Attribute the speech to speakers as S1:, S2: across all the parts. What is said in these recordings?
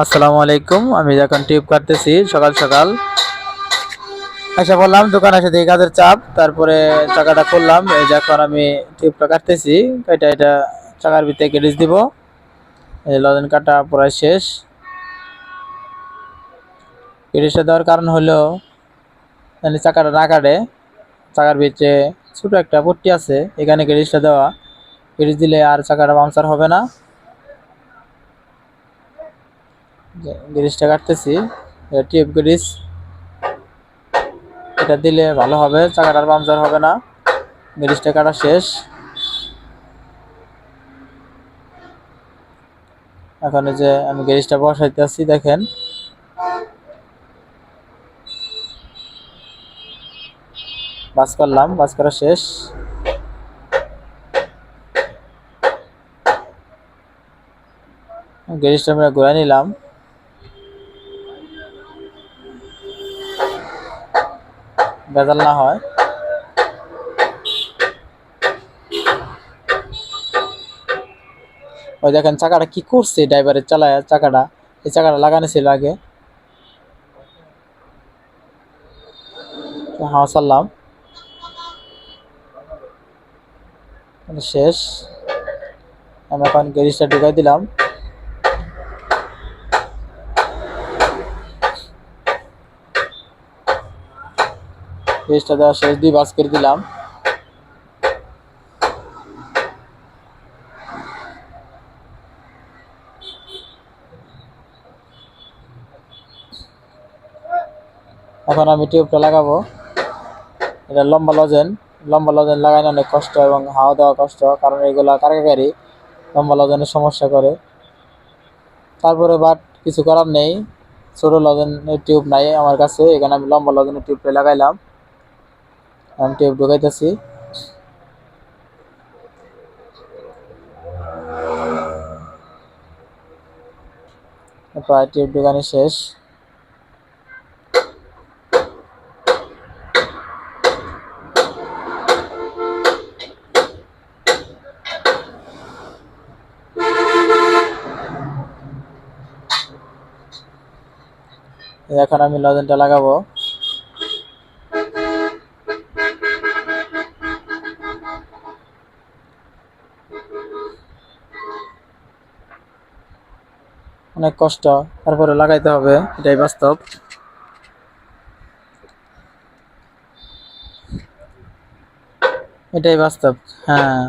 S1: আসসালামু আলাইকুম, আমি এখন টিপ কাটতেছি, সকাল সকাল। এসে বললাম, দোকানে এসে দেখি কাজের চাপ, তারপরে চাকাটা করলাম এই যে এখন আমি টিপটা কাটতেছি এটা এটা চাকার ভিতরে গেরিজ দিব। এই লজেন কাটা প্রায় শেষ। গেরিজটা দেওয়ার কারণ হলো মানে চাকাটা না কাটে, চাকার ভিতরে ছোটো একটা পট্টি আছে, এখানে গেরিজটা দেওয়া। গেরিজ দিলে আর চাকাটা পাংচার হবে না। গ্রিসটা কাটতেছি টিউব গ্রিস। এটা দিলে ভালো হবে চাকাটার পাংচার হবে না। গ্রিসটা কাটা শেষ। এখন যে আমি গ্যারেজটা বসাইতে আসছি দেখেন। বাস করলাম, বাস করা শেষ। গ্যারেজটা আমরা ঘুরে নিলাম। ভেজাল না হয়। ওই দেখেন চাকাটা কি করছে ড্রাইভারের চালায়, চাকাটা? এই চাকাটা লাগানো ছিল আগে। হাওয়া চাললাম শেষ। আমি এখন গ্যারেজটা ঢুকাই দিলাম। গ্যারেজটা দেওয়া শেষ, দুই বাস করে দিলাম। এখন আমি টিউবটা লাগাবো। এটা লম্বা লজেন লম্বা লজেন লাগানো অনেক কষ্ট এবং হাওয়া দেওয়া কষ্ট, কারণ এগুলা কারখারি লম্বা লজেনের সমস্যা করে। তারপরে বাট কিছু করার নেই, ছোট লজেনের টিউব নাই আমার কাছে, এখানে আমি লম্বা লজেনের টিউবটা লাগাইলাম। আমি টিউব ঢুকাইতেছি। টিউব ঢুকানি শেষ। এখন আমি লজেনটা লাগাবো। অনেক কষ্ট তারপরে লাগাইতে হবে এটাই বাস্তব। এটাই বাস্তব হ্যাঁ।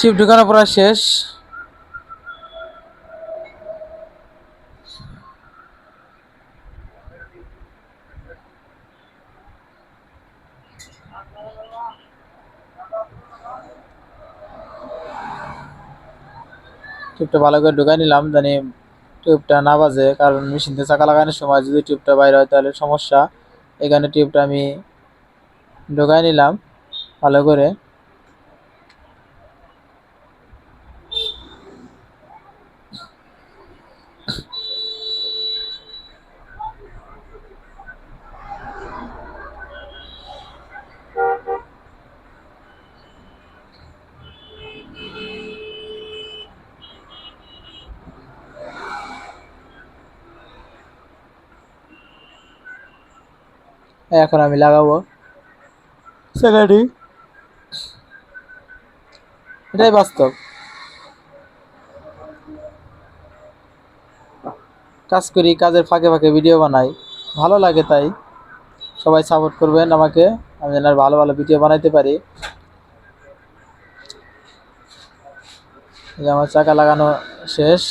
S1: চিপ ঢুকানো পড়া শেষ। টিউবটা ভালো করে ঢুকাই নিলাম, জানি টিউবটা না বাজে, কারণ মেশিনতে চাকা লাগানোর সময় যদি টিউবটা বাইরে হয় তাহলে সমস্যা। এখানে টিউবটা আমি ঢুকাই নিলাম, ভালো করে। এখন আমি লাগাবো। সেখানে এটাই বাস্তব। কাজ করি কাজের ফাঁকে ফাঁকে ভিডিও বানাই। ভালো লাগে তাই। সবাই সাপোর্ট করবেন আমাকে। আমি যেন আর ভালো ভালো ভিডিও বানাইতে পারি। যে আমার চাকা লাগানো শেষ।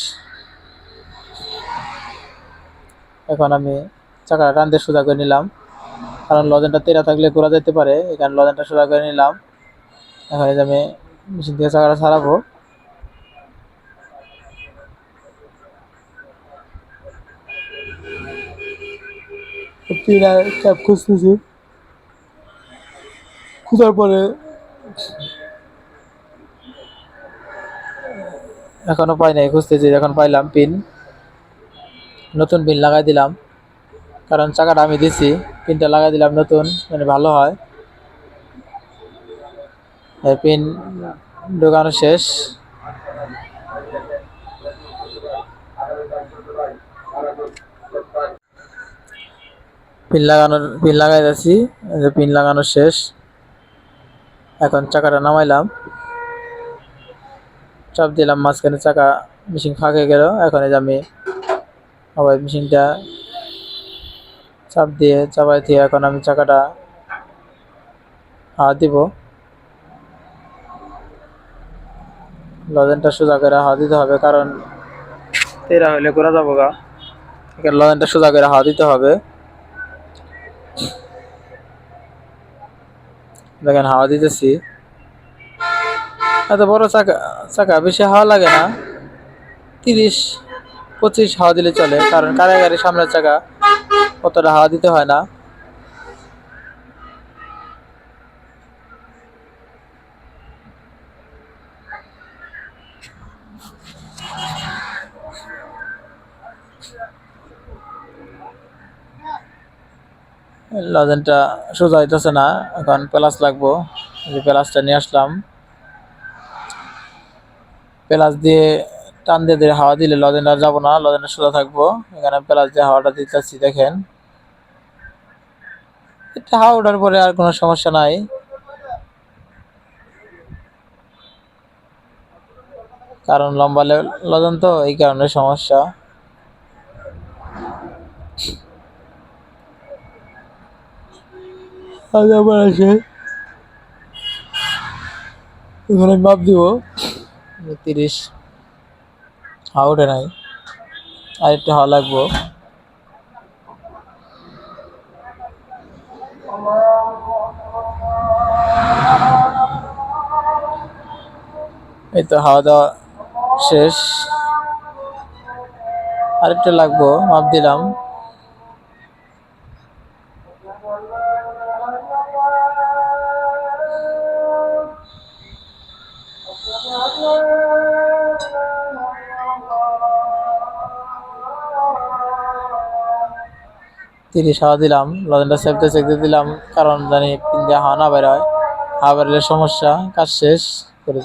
S1: এখন আমি চাকাটা টানতে সোজা করে নিলাম। কারণ লজেনটা তেরা থাকলে ঘোরা যেতে পারে এখানে লজেনটা সোজা করে নিলাম। এখন এই যে আমি মেশিন থেকে চাকাটা ছাড়াবো। ক্যাপ খুঁজতেছি। খুঁজার পরে এখনও পাই নাই খুঁজতেছি এখন পাইলাম পিন। নতুন পিন লাগাই দিলাম। কারণ চাকাটা আমি দিছি পিনটা লাগাই দিলাম নতুন মানে ভালো হয়। পিন ঢোকানো শেষ। পিন লাগানোর পিন লাগাই যাচ্ছি পিন লাগানো শেষ। এখন চাকাটা নামাইলাম। চাপ দিলাম মাঝখানে চাকা মেশিন ফাঁকে গেল, এখন এই যে আমি আবার মেশিনটা চাপ দিয়ে চাপাই দিয়ে এখন আমি চাকাটা হাওয়া দিব। লজেনটা সোজা করে হাওয়া দিতে হবে, কারণ তেরা হইলে করা যাব গা। এখানে লজেনটা সোজা করে হাওয়া দিতে হবে। দেখেন হাওয়া দিতেছি। এত বড় চাকা চাকা বেশি হাওয়া লাগে না। তিরিশ, পঁচিশ হাওয়া দিলে চলে, কারণ কারে গাড়ির সামনের চাকা অতটা হাওয়া দিতে হয় না। লজেনটা সোজা হইতেছে না, এখন প্লাস লাগবো। যে প্লাসটা নিয়ে আসলাম। প্লাস দিয়ে টান দিয়ে দিয়ে হাওয়া দিলে লজেন আর যাব না লজেনটা সোজা থাকব। এখানে প্লাস দিয়ে হাওয়াটা দিতেছি দেখেন। এটা হাওয়া ওঠার পরে আর কোনো সমস্যা নাই। কারণ লম্বা লজেন তো এই কারণে সমস্যা। আবার আছে এখানে মাপ দিব। তিরিশ। ওঠে নাই। আর একটু হাওয়া লাগবো। এই তো হাওয়া দাওয়া শেষ। আরেকটা লাগবো, মাপ দিলাম। তিরিশ হাওয়া দিলাম লজেনটা সেফতে সেকতে দিলাম, কারণ জানি পিন্দা হাওয়া না বের হয়। হাওয়া বেরোলে সমস্যা, কাজ শেষ, করে